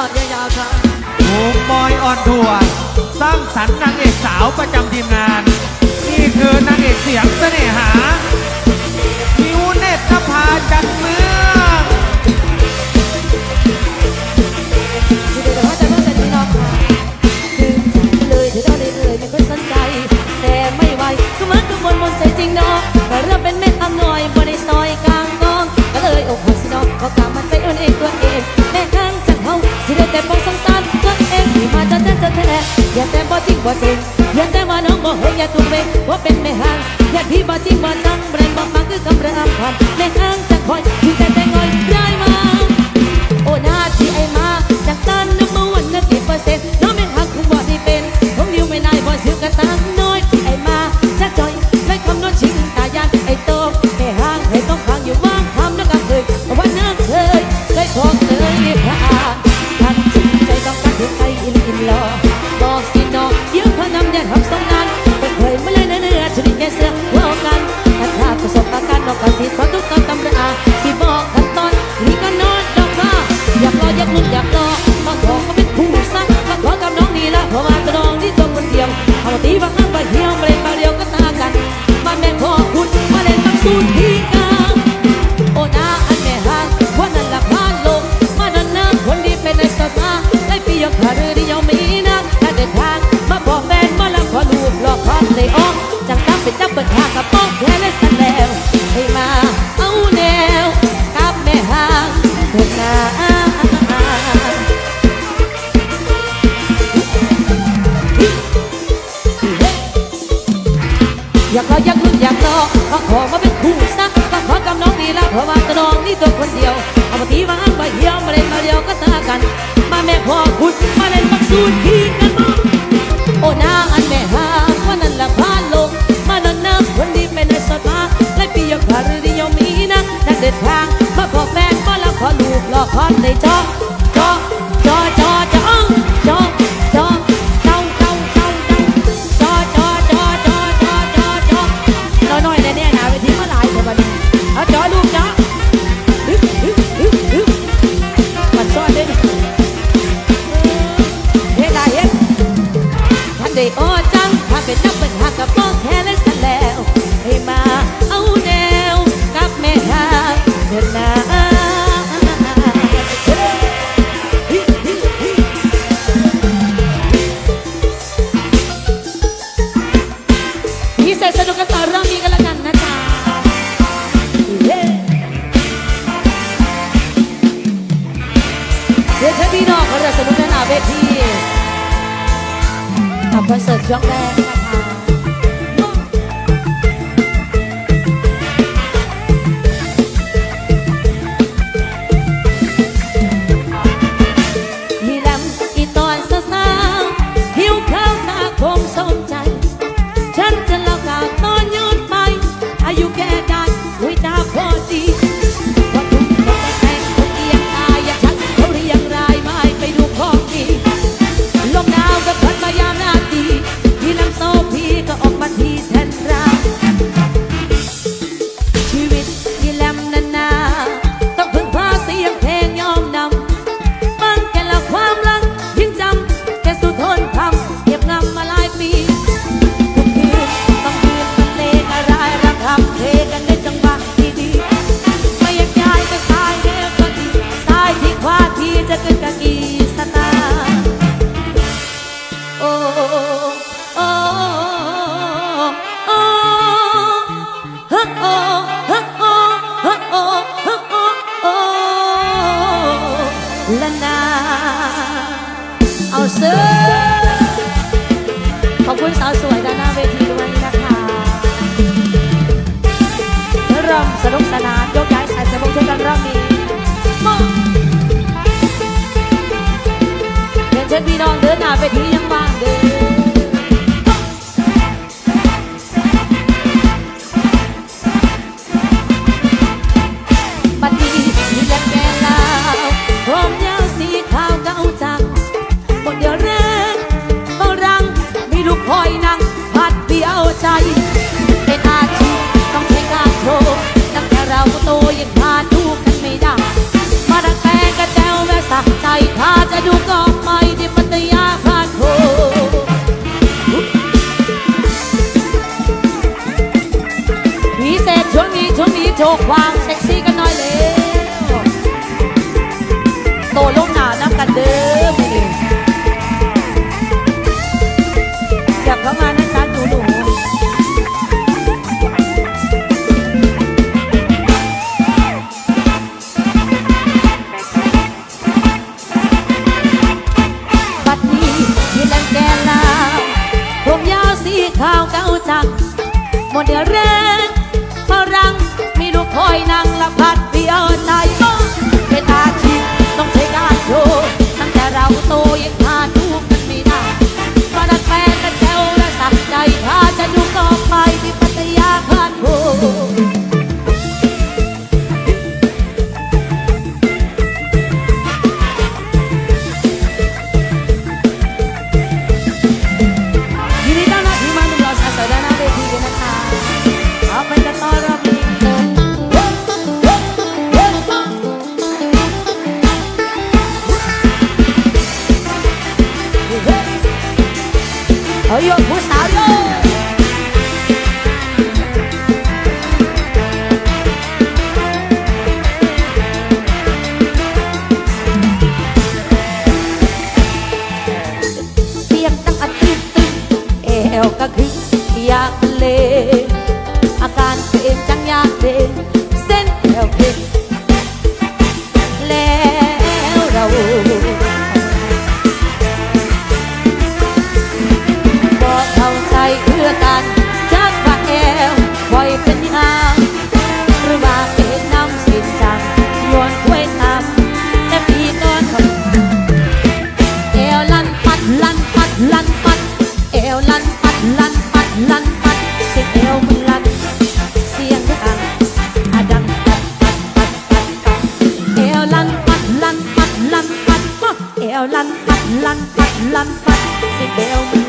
ตอนยาวๆครับบูมบอยออนทัวร์สร้างสรรค์นางเอกสาวประจำทีมงาน นี่คือนางเอกเสียงเสน่หา ถ้าเป็นนักเป็นหากกับป้องแค่เล่นแล้ว ให้มาเอาแนวกับแม่ทางเดินหน้าพี่เสร็จสนุกกันต่อ Professor John Mayer. กวางเซ็กซี่กันหน่อยเลยโตโลงหนาน้ำกันเดิมือเดี๋ยวเข้ามานะจ๊ะหนูหนูบัดนี้ที่แลงแกนลาผมยาวสีขาวเก้าจังหมดเดือวแรง เฮ้ยผู้สาวโยเสียตั้งอาทิตย์ตึงเอวก็คืออยากเล่ วลันปัดลันปัดลันปัดสิเบล